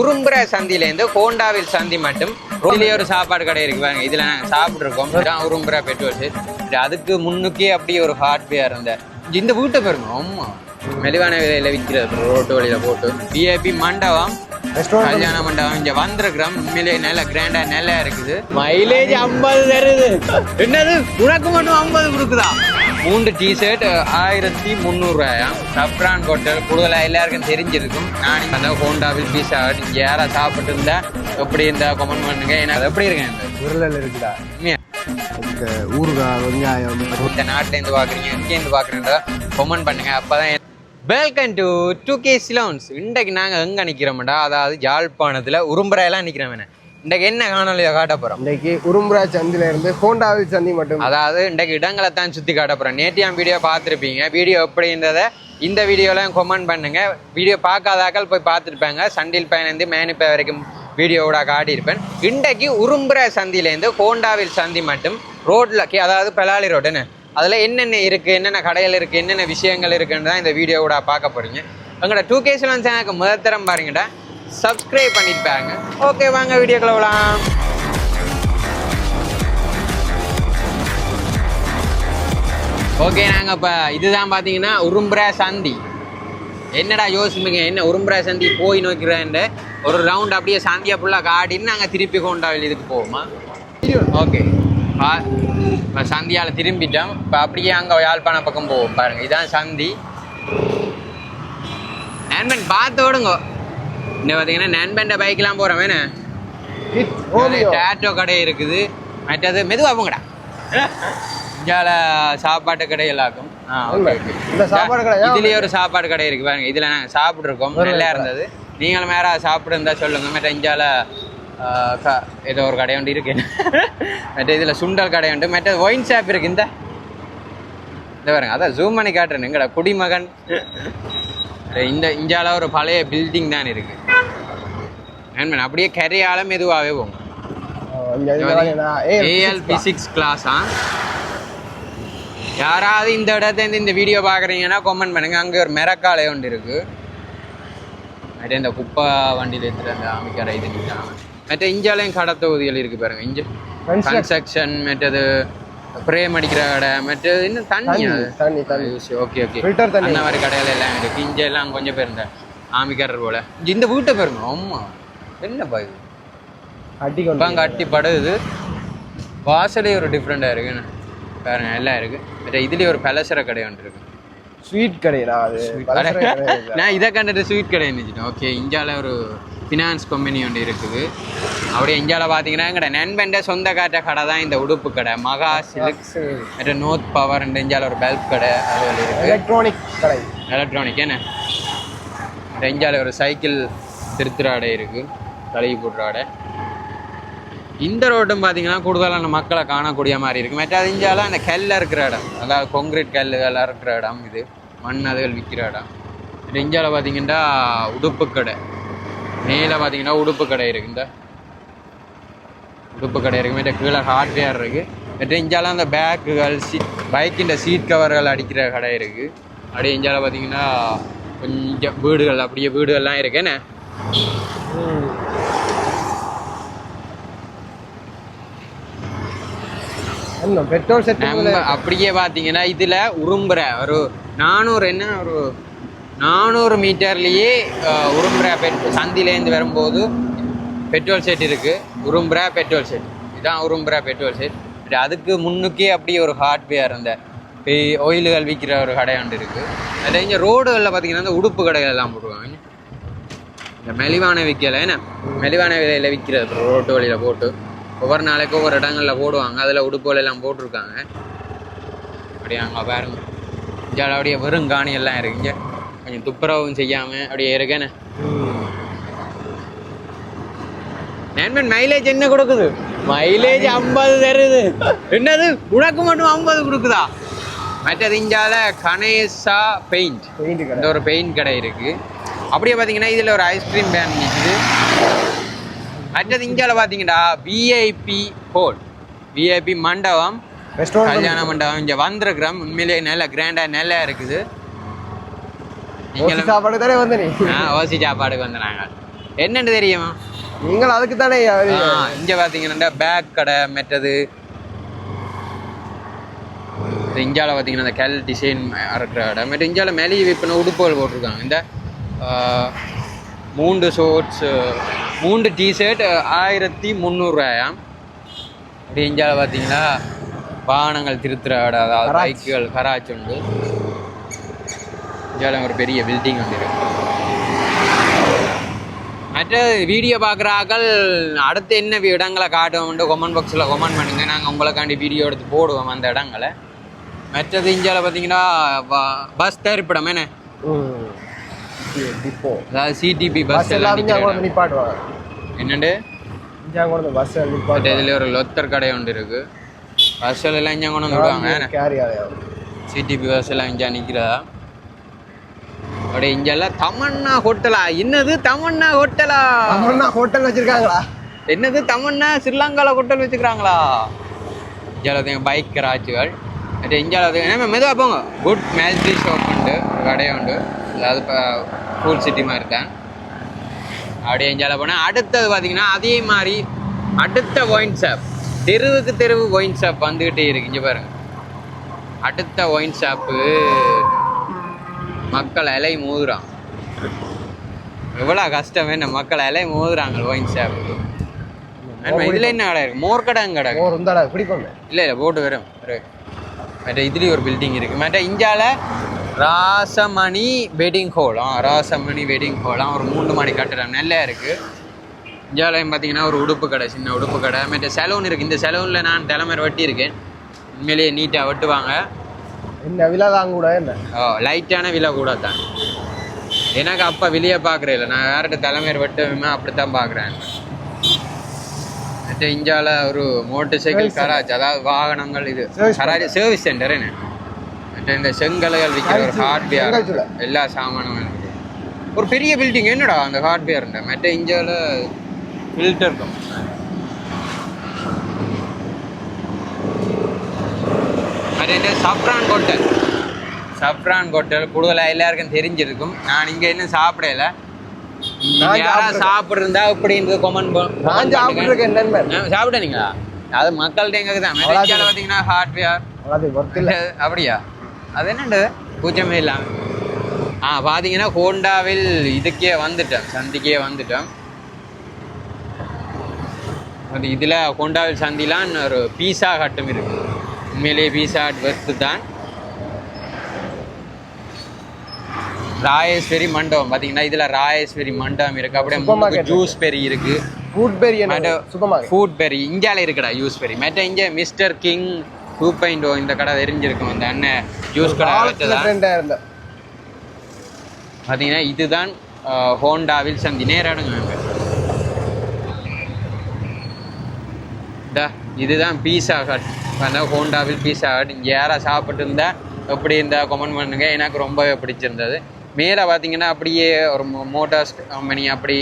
உரும்புற சந்திலேருந்து கோண்டாவில் சந்தி மட்டும். இதுலயே ஒரு சாப்பாடு கடை இருக்கு பாருங்க. இதுல நாங்க சாப்பிட்டுருக்கோம். இதான் உரும்புற பெட்ரோல் இது அதுக்கு முன்னுக்கே அப்படியே ஒரு ஹார்ட்வேர் இருந்த இந்த வீட்டை பாருங்க. ஆமா மெலிவான விலையில விற்கிறது ரோட்டு வழியில போட்டு. விஐபி மண்டபம். கல்யாண மண்டபம். இங்க வந்திருக்கிறோம். உண்மையிலேயே நல்ல கிராண்டா நல்லா இருக்குது. மைலேஜ் ஐம்பது தருது. என்னது? உனக்கு மட்டும் ஐம்பது கொடுக்குதா? மூன்று டிஷர்ட் ஆயிரத்தி முந்நூறுரூவாயா சப்ரான் ஹோட்டல் கூடுதலாக எல்லாருக்கும் தெரிஞ்சிருக்கும். நான் அந்த ஹோண்டாவில் பீஸா இங்கே யாரா சாப்பிட்டு இருந்தா எப்படி இருந்தா கமெண்ட் பண்ணுங்க. ஏன்னா அது எப்படி இருக்கேன் இந்த உருளல் உண்மையா? இந்த ஊறுகாய் வெங்காயம் இந்த நாட்டில இருந்து பாக்குறீங்க எங்கே இருந்து பாக்குறீங்க கமெண்ட் பண்ணுங்க. அப்பதான் welcome to two K Ceylons இன்றைக்கு நாங்க எங்க நிக்கிறோம்டா? அதாவது யாழ்ப்பாணத்துல உரும்புறையெல்லாம் நிக்கிறோம் என்ன? இன்றைக்கு என்ன காணொலியை காட்ட போறோம்? இன்னைக்கு உரும்புரா சந்தில இருந்து ஹோண்டாவில் சந்தி மட்டும். அதாவது இன்றைக்கு இடங்களை தான் சுற்றி காட்ட போகிறேன் நேத்தியாம் வீடியோ பார்த்துருப்பீங்க. வீடியோ எப்படின்றத இந்த வீடியோலாம் கமெண்ட் பண்ணுங்க. வீடியோ பார்க்காதாக்கள் போய் பார்த்துருப்பாங்க. சண்டில் பயணந்து மேனிப்பை வரைக்கும் வீடியோவோட காட்டியிருப்பேன். இன்றைக்கு உரும்புற சந்திலேருந்து ஹோண்டாவில் சந்தி மட்டும் ரோட்டில் அதாவது பெலாலி ரோடுன்னு அதில் என்னென்ன இருக்குது என்னென்ன கடைகள் இருக்குது என்னென்ன விஷயங்கள் இருக்குன்னு தான் இந்த வீடியோவோட பார்க்க போகிறீங்க எங்களோட டூ கே சிலன் சேனலுக்கு முதல் தரம் பாருங்கடா. சப்ஸ்கிரைப் பண்ணிட்டு ஓகே வாங்க வீடியோ விடலாம் ஓகே நாங்கள் இப்போ இதுதான் பார்த்தீங்கன்னா உரும்புரா சந்தி. என்னடா யோசிப்பீங்க என்ன உரும்புரா சந்தி போய் நோக்கிறேன்ட்டு ஒரு ரவுண்ட் அப்படியே சாந்தியா ஃபுல்லாக காடின்னு நாங்கள் திருப்பி கொண்டாவில் இதுக்கு போவோமா? ஓகே. பா இப்போ சந்தியால் திரும்பிட்டோம். இப்போ அப்படியே அங்கே யாழ்ப்பாண பக்கம் போவோம் பாருங்க. இதான் சந்தி. நண்பன் பார்த்து ஓடுங்க. இந்த பார்த்தீங்கன்னா நண்பன்ட பைக்கெலாம் போகிறோம் வேணே டேட்டோ கடை இருக்குது. மற்றது மெதுவா போங்கடா. இந்தியால சாப்பாட்டு கடை எல்லாருக்கும். இதுலயே ஒரு சாப்பாடு கடை இருக்கு பாருங்க. இதுல நாங்க சாப்பிட்டுருக்கோம். நல்லா இருந்தது. நீங்களும் வேற சாப்பிட்டு இருந்தா சொல்லுங்க. மற்ற க- ஏதோ ஒரு கடை ஒன்று இருக்கு. மற்ற இதுல சுண்டல் கடை உண்டு. மற்ற ஒயின் ஷாப் இருக்கு. இந்த. இந்த பாருங்க. அதான் ஜூம் பண்ணி காட்டுறேன். எங்கடா குடிமகன். இந்த இந்தியால ஒரு பழைய பில்டிங் தான் இருக்கு. நண்பன் அப்படியே கரையால மெதுவாகவே போங்க ஏஎல் பிசிக்ஸ் கிளாஸா யாராவது இந்த இடத்துல இருந்து இந்த வீடியோ பார்க்குறீங்கன்னா கமெண்ட் பண்ணுங்க. அங்கே ஒரு மெரக்காலை ஒன்று இருக்கு. மற்ற இந்த குப்பை வண்டியில் எடுத்துட்டு அந்த அமைக்கிற இது நிற்கிறாங்க மற்ற இஞ்சாலையும் கடை தொகுதிகள் இருக்கு பாருங்க. இஞ்ச. கன்ஸ்ட்ரக்ஷன் மற்றது பிரேம் அடிக்கிற கடை மற்றது இன்னும் தண்ணி தண்ணி தண்ணி ஓகே ஓகே. Filter தண்ணி. அந்த மாதிரி கடைகள் எல்லாம் இருக்கு. இங்க எல்லாம் கொஞ்சம் பேர் இந்த ஆமிக்காரர் போல. இந்த வீட்டை பாருங்க. ஆமா என்னப்பா இது? அடி கொண்டு இப்போ கட்டி படுது. வாசலே ஒரு டிஃப்ரெண்டாக இருக்குன்னு பாருங்க எல்லாம் இருக்கு. மற்ற இதுலேயே ஒரு பலசர கடை ஒன்று இருக்கு. ஸ்வீட் கடைடா அது. நான் இதை கண்டுட்டு ஸ்வீட் கடை நினச்சிட்டேன். ஓகே இந்தியாவில் ஒரு ஃபினான்ஸ் கம்பெனி ஒன்று இருக்குது. அப்படியே இந்தியாவில் பார்த்தீங்கன்னா எங்கட நண்பன்ட சொந்த காட்ட கடை தான் இந்த உடுப்பு கடை. மகா சில்க்ஸ் மற்ற நோத் பவர் இந்தியாவில் ஒரு பல்ப் கடை அது எலக்ட்ரானிக் கடை. எலக்ட்ரானிக் என்ன? இந்த இந்தியாவில் ஒரு சைக்கிள் திருத்துற கடை இருக்குது போடுற கடை. இந்த ரோட்டும் பார்த்தீங்கன்னா கூடுதலான மக்களை காணக்கூடிய மாதிரி இருக்கு. மற்ற இந்தியாவில் அந்த கல்ல இருக்கிற இடம். அதாவது கொங்கிரீட் கல்லுகள் இருக்கிற இடம் இது. மண் அதுகள் விற்கிற இடம். இந்த இந்தியாவில் பார்த்தீங்கன்னா உடுப்பு கடை. மேலே பார்த்தீங்கன்னா உடுப்பு கடை இருக்கு. இந்த உடுப்பு கடை இருக்கு. மற்ற கீழே ஹார்ட்வேர் இருக்கு. மற்ற இந்தியாவில் அந்த பேக்குகள் சீட் பைக்கின் சீட் கவர்கள் அடிக்கிற கடை இருக்கு. அப்படியே இந்தியாவில் பார்த்தீங்கன்னா கொஞ்சம் வீடுகள் அப்படியே வீடுகள்லாம் இருக்கு. என்ன? இன்னும் பெட்ரோல் செட் அப்படியே பார்த்தீங்கன்னா இதில் உரும்புற ஒரு நானூறு என்ன ஒரு நானூறு மீட்டர்லேயே உரும்புரா பெட் சந்திலேருந்து வரும்போது பெட்ரோல் செட் இருக்குது உரும்புரா பெட்ரோல் செட் இதுதான் உரும்புரா பெட்ரோல் செட் அதுக்கு முன்னுக்கே அப்படியே ஒரு ஹார்ட்வேர் அந்த ஆயில்கள் விற்கிற ஒரு கடை ஒன்று இருக்குது அதில் இங்கே ரோடுகளில் பார்த்தீங்கன்னா இந்த உடுப்பு கடைகள் எல்லாம் போடுவாங்க. இந்த மெலிவான விற்கலை என்ன? மெலிவான விலையில் விற்கிறது ரோட்டு வழியில் போட்டு. ஒவ்வொரு நாளைக்கும் ஒவ்வொரு இடங்களில் போடுவாங்க. அதில் உடுப்பு எல்லாம் போட்டிருக்காங்க. அப்படியே அங்கே பாருங்க. இங்கே அப்படியே வெறும் காணி எல்லாம் இருக்குங்க கொஞ்சம் துப்புரவும் செய்யாமல் அப்படியே இருக்கேன்னு நண்பன் மைலேஜ் என்ன கொடுக்குது? மைலேஜ் ஐம்பது தருது. என்னது? உனக்கு மட்டும் ஐம்பது கொடுக்குதா? மற்றது இந்தியால கணேசா பெயிண்ட் பெயிண்ட் கடை. இந்த ஒரு பெயிண்ட் கடை இருக்கு. அப்படியே பார்த்தீங்கன்னா இதில் ஒரு ஐஸ்கிரீம் பேன் நிற்குது அடுத்தது இந்தியாவில் பார்த்தீங்கன்னா விஐபி ஹோல் விஐபி மண்டபம். கல்யாண மண்டபம். இங்கே வந்திருக்கிறோம். உண்மையிலேயே நல்ல கிராண்டாக நல்லா இருக்குது. ஓசி சாப்பாடு தானே ஆ ஓசி சாப்பாடுக்கு வந்து நாங்கள் என்னன்னு தெரியுமா? நீங்கள் அதுக்கு தானே இங்கே பார்த்தீங்கன்னா பேக் கடை மெட்டது இந்தியாவில் பார்த்தீங்கன்னா இந்த கல் டிசைன் இருக்கிற கடை மற்ற இந்தியாவில் மேலே விற்பனை உடுப்புகள் போட்டிருக்காங்க. இந்த மூன்று ஷோர்ட்ஸ் மூன்று டிஷர்ட் ஆயிரத்தி முந்நூறுரூவாயாம் இப்படி இந்தியாவில் பார்த்தீங்கன்னா வாகனங்கள் திருத்துற இடம் அதாவது. பைக்குகள் கராச்சி உண்டு. இந்தியாவில் ஒரு பெரிய பில்டிங் வந்து இருக்கு. மற்ற வீடியோ பார்க்குறாக்கள் அடுத்து என்ன இடங்களை காட்டுவோம்னு கொமெண்ட் பாக்ஸில் கொமெண்ட் பண்ணுங்க. நாங்கள் உங்களுக்காண்டி வீடியோ எடுத்து போடுவோம் அந்த இடங்களை. மற்றது இந்தியாவில் பார்த்தீங்கன்னா பஸ் தரிப்பிடம் என்ன? டிப்போ அதாவது சிடிபி பஸ் பஸ் எல்லாம் வந்து என்னண்டு? வந்து பஸ் இதில் ஒரு லொத்தர் கடை ஒன்று இருக்கு. பஸ்ஸில் எல்லாம் இங்கே கொண்டு கேரி ஆகும் சிடிபி பஸ் எல்லாம் இங்கே நிற்கிறதா? அப்படியே இங்கெல்லாம் தமன்னா ஹோட்டலா? என்னது தமன்னா ஹோட்டலா? அம்மன்னா ஹோட்டல் வச்சிருக்காங்களா? என்னது தமன்னா ஸ்ரீலங்காவில் ஹோட்டல் வச்சுக்கிறாங்களா இந்தியாவில் பைக் கராச்சுகள் அது இந்தியாவில் என்ன மெதுவாக போங்க. குட் மேல்ட்ரி ஷாப் உண்டு ஒரு கடை உண்டு. அதாவது இப்போ கூல் சிட்டி மாதிரி தான். அப்படியே இந்தியாவில் போனால் அடுத்தது பார்த்தீங்கன்னா அதே மாதிரி அடுத்த ஒயின் ஷாப் தெருவுக்கு தெருவு ஒயின் ஷாப் வந்துக்கிட்டே இருக்கு. இங்கே பாருங்க. அடுத்த ஒயின் ஷாப்பு மக்கள் இலை மோதுறான் எவ்வளோ கஷ்டம் என்ன மக்கள் இலை மோதுறாங்க ஒயின் ஆமா, இதுல என்ன கடை இருக்கு? மோர் கடை கடை ஒரு இருந்தாடா பிடிக்கும் இல்ல இல்ல போட்டு வரும். மற்ற இதுலயும் ஒரு பில்டிங் இருக்கு. மற்ற இந்தியால ராசமணி வெட்டிங் ஹால் ஆ ராசமணி வெட்டிங் ஹால் ஒரு மூணு மாடி கட்டடம் நல்லா இருக்கு. இந்தியாவிலையும் பார்த்தீங்கன்னா ஒரு உடுப்பு கடை சின்ன உடுப்பு கடை. மற்ற செலவுன் இருக்கு. இந்த செலவுனில் நான் தலைமையில் வெட்டி இருக்கேன் உண்மையிலேயே நீட்டாக வெட்டுவாங்க. என்ன விழாதான் கூட என்ன? ஓ லைட்டான விலை கூட தான். எனக்கு அப்போ வெளியே பார்க்குறேன் இல்லை. நான் யார்கிட்ட தலைமையர் வெட்டுவேமே அப்படித்தான் பார்க்குறேன். மற்ற இந்தியாவில் ஒரு மோட்டர் சைக்கிள் கராஜ் அதாவது வாகனங்கள் இது. கராஜ் சர்வீஸ் சென்டர் என்ன? மற்ற இந்த செங்கலைகள் விற்கிற ஒரு ஹார்ட்வேர். எல்லா சாமானும். ஒரு பெரிய பில்டிங் என்னடா அந்த ஹார்ட்வேர் மற்ற இந்தியாவில் ஃபில்டர் இருக்கும் அது இந்த சப்ரான் ஹோட்டல் சப்ரான் ஹோட்டல் கூடுதலாக எல்லாருக்கும் தெரிஞ்சிருக்கும். நான் இங்கே இன்னும் சாப்பிடல. யாராவது. சாப்பிட்ருந்தா இப்படின்றது கொமெண்ட் நான் சாப்பிட்டுருக்கேன் நண்பன் சாப்பிட்டீங்களா அது மக்கள்கிட்ட எங்களுக்கு தான். மெரிக்கால பார்த்தீங்கன்னா ஹார்ட்வேர் அப்படியா? அது என்னண்டு பூஜ்ஜமே இல்லாம. ஆ பார்த்தீங்கன்னா ஹோண்டாவில் இதுக்கே வந்துட்டோம். சந்திக்கே வந்துட்டோம். அது இதில் ஹோண்டாவில் சந்திலாம் ஒரு பீஸா ஹட்டும் இருக்கு. உண்மையிலேயே பீஸா ஹட் வெர்த்து தான். ராயேஸ்வரி மண்டபம் பார்த்தீங்கன்னா இதில் ராயேஸ்வரி மண்டபம் இருக்கு. அப்படியே ஜூஸ் பெரி இருக்கு. ஃபுட் பெரி ஃபுட் பெரி இந்தியாவில் இருக்குடா யூஸ் பெரி மற்ற இங்கே mister king two point O இந்த கடை தெரிஞ்சிருக்கும். அந்த அண்ணன் ஜூஸ் கடை வச்சதான் பார்த்தீங்கன்னா இதுதான் ஹோண்டாவில் சந்தி நேராடுங்க இதுதான் பீஸா ஹட் அந்த ஹோண்டாவில் பீஸா ஹட் இங்கே யாராவது சாப்பிட்டு இருந்தா எப்படி இருந்தா கமெண்ட் பண்ணுங்க? எனக்கு ரொம்பவே பிடிச்சிருந்தது. மேலே பார்த்தீங்கன்னா அப்படியே ஒரு மோட்டார்ஸ் கம்பெனி அப்படி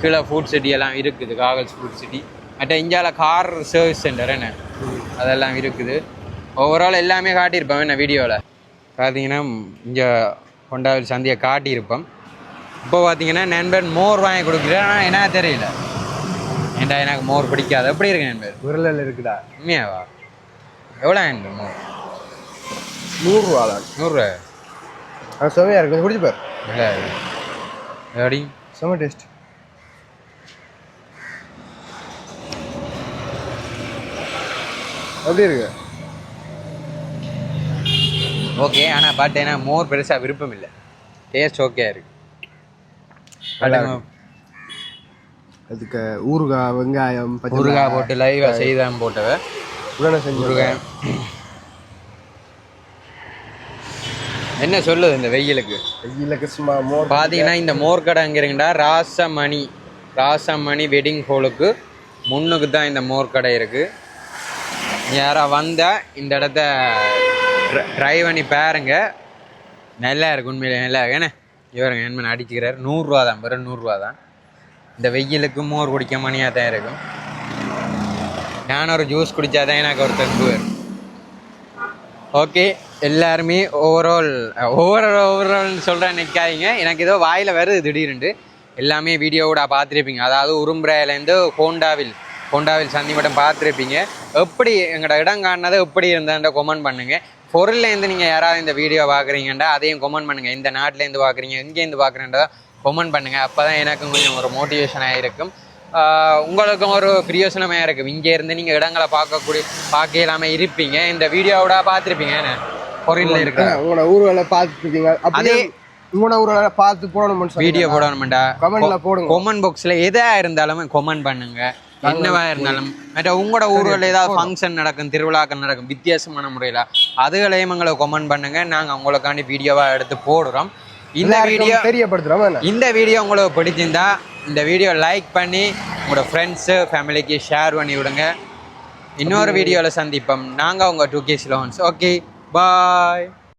கீழே ஃபுட் சிட்டி எல்லாம் இருக்குது காகல்ஸ் ஃபுட் சிட்டி மற்ற இந்தியாவில் கார் சர்வீஸ் சென்டர் என்ன? அதெல்லாம் இருக்குது. ஓவரால் எல்லாமே காட்டியிருப்போம். என்ன வீடியோவில் பார்த்தீங்கன்னா இங்கே ஹோண்டாவில் சந்தியை காட்டியிருப்போம். இப்போ பார்த்தீங்கன்னா நண்பன் மோர் வாங்கி கொடுக்குறேன் ஆனால் என்ன தெரியல. ஏன்டா எனக்கு மோர் பிடிக்காது? எப்படி இருக்கு நண்பர்? விரலில் இருக்குடா. உண்மையாவா? எவ்வளோ நூறுரூவா தான் நூறுரூவா. அது செமையாக இருக்கு. கொஞ்சம் குடிச்சு பாரு. இல்லை எப்படி செம டேஸ்ட் எப்படி இருக்கு? ஓகே ஆனால் பட் ஏன்னா மோர் பெருசாக விருப்பம் இல்லை டேஸ்ட் ஓகே இருக்கு. அதுக்கு ஊறுகாய் வெங்காயம் ஊறுகாய் போட்டு லைவாக செய்தான் போட்டவ உடனே செஞ்சு ஊறுகாய் என்ன சொல்லுது இந்த வெயிலுக்கு? வெயிலுக்கு சும்மா மோர் பார்த்தீங்கன்னா இந்த மோர் கடை அங்கே இருக்குண்டா ராசமணி. ராசமணி வெட்டிங் ஹாலுக்கு முன்னுக்கு தான் இந்த மோர் கடை இருக்குது யாராக வந்தால் இந்த இடத்த ட்ரை பண்ணி பாருங்க. நல்லா இருக்கு உண்மையிலே நல்லா இருக்கு. என்ன? இவருங்க என்ன அடிச்சுக்கிறார். நூறுரூவா தான் வெறும் நூறுரூவா தான். இந்த வெயிலுக்கு மோர் குடிக்க மணியாக தான் இருக்கும். நான் ஒரு ஜூஸ் குடித்தாதான் எனக்கு ஒரு தெம்பு வரும். ஓகே எல்லாருமே ஓவரால் ஓவரால் ஓவரால்னு சொல்கிறேன் நிற்காதீங்க எனக்கு ஏதோ வாயில் வருது திடீர்னு எல்லாமே வீடியோவோட பார்த்துருப்பீங்க. அதாவது உரும்புறையிலேருந்து ஹோண்டாவில் ஹோண்டாவில் சந்தி மட்டும் பார்த்துருப்பீங்க. எப்படி எங்களோட இடம் காணது எப்படி இருந்ததுன்ற கொமெண்ட் பண்ணுங்கள் பொருள்லேருந்து நீங்கள் யாராவது இந்த வீடியோ பார்க்குறீங்கன்றா அதையும் கொமெண்ட் பண்ணுங்கள் இந்த நாட்டிலேருந்து பார்க்குறீங்க எங்கேருந்து பார்க்குறேன்றதை கொமெண்ட் பண்ணுங்கள் அப்போ தான் எனக்கும் கொஞ்சம் ஒரு மோட்டிவேஷனாக இருக்கும். உங்களுக்கும் ஒரு பிரியோசனமாக இருக்கும். இங்கே இருந்து நீங்கள் இடங்களை பார்க்கக்கூடிய பார்க்க இல்லாமல் இருப்பீங்க. இந்த வீடியோவோட பார்த்துருப்பீங்க என்ன? பொருளில் இருக்கிற. உங்களோட ஊர்களை பார்த்துருக்கீங்க. அதே- உங்களோட ஊர்களை பார்த்து போடணும்னு வீடியோ போடணுமெண்டா கமெண்ட்ல போடுங்க. கொமெண்ட் பாக்ஸில் எதா இருந்தாலும் கொமெண்ட் பண்ணுங்க. என்னவா இருந்தாலும். மற்ற உங்களோட ஊர்களில் ஏதாவது ஃபங்க்ஷன் நடக்கும் திருவிழாக்கள் நடக்கும் வித்தியாசமான முறையில் அதுகளையும் எங்களை கொமெண்ட் பண்ணுங்க. நாங்கள் உங்களுக்காண்டி வீடியோவாக எடுத்து போடுறோம். இந்த வீடியோ என்ன? இந்த வீடியோ உங்களுக்கு பிடிச்சிருந்தா இந்த வீடியோ லைக் பண்ணி உங்களோட ஃப்ரெண்ட்ஸு ஃபேமிலிக்கு ஷேர் பண்ணி விடுங்க. இன்னொரு வீடியோவில் சந்திப்போம். நாங்கள் உங்கள் two K Ceylons okay bye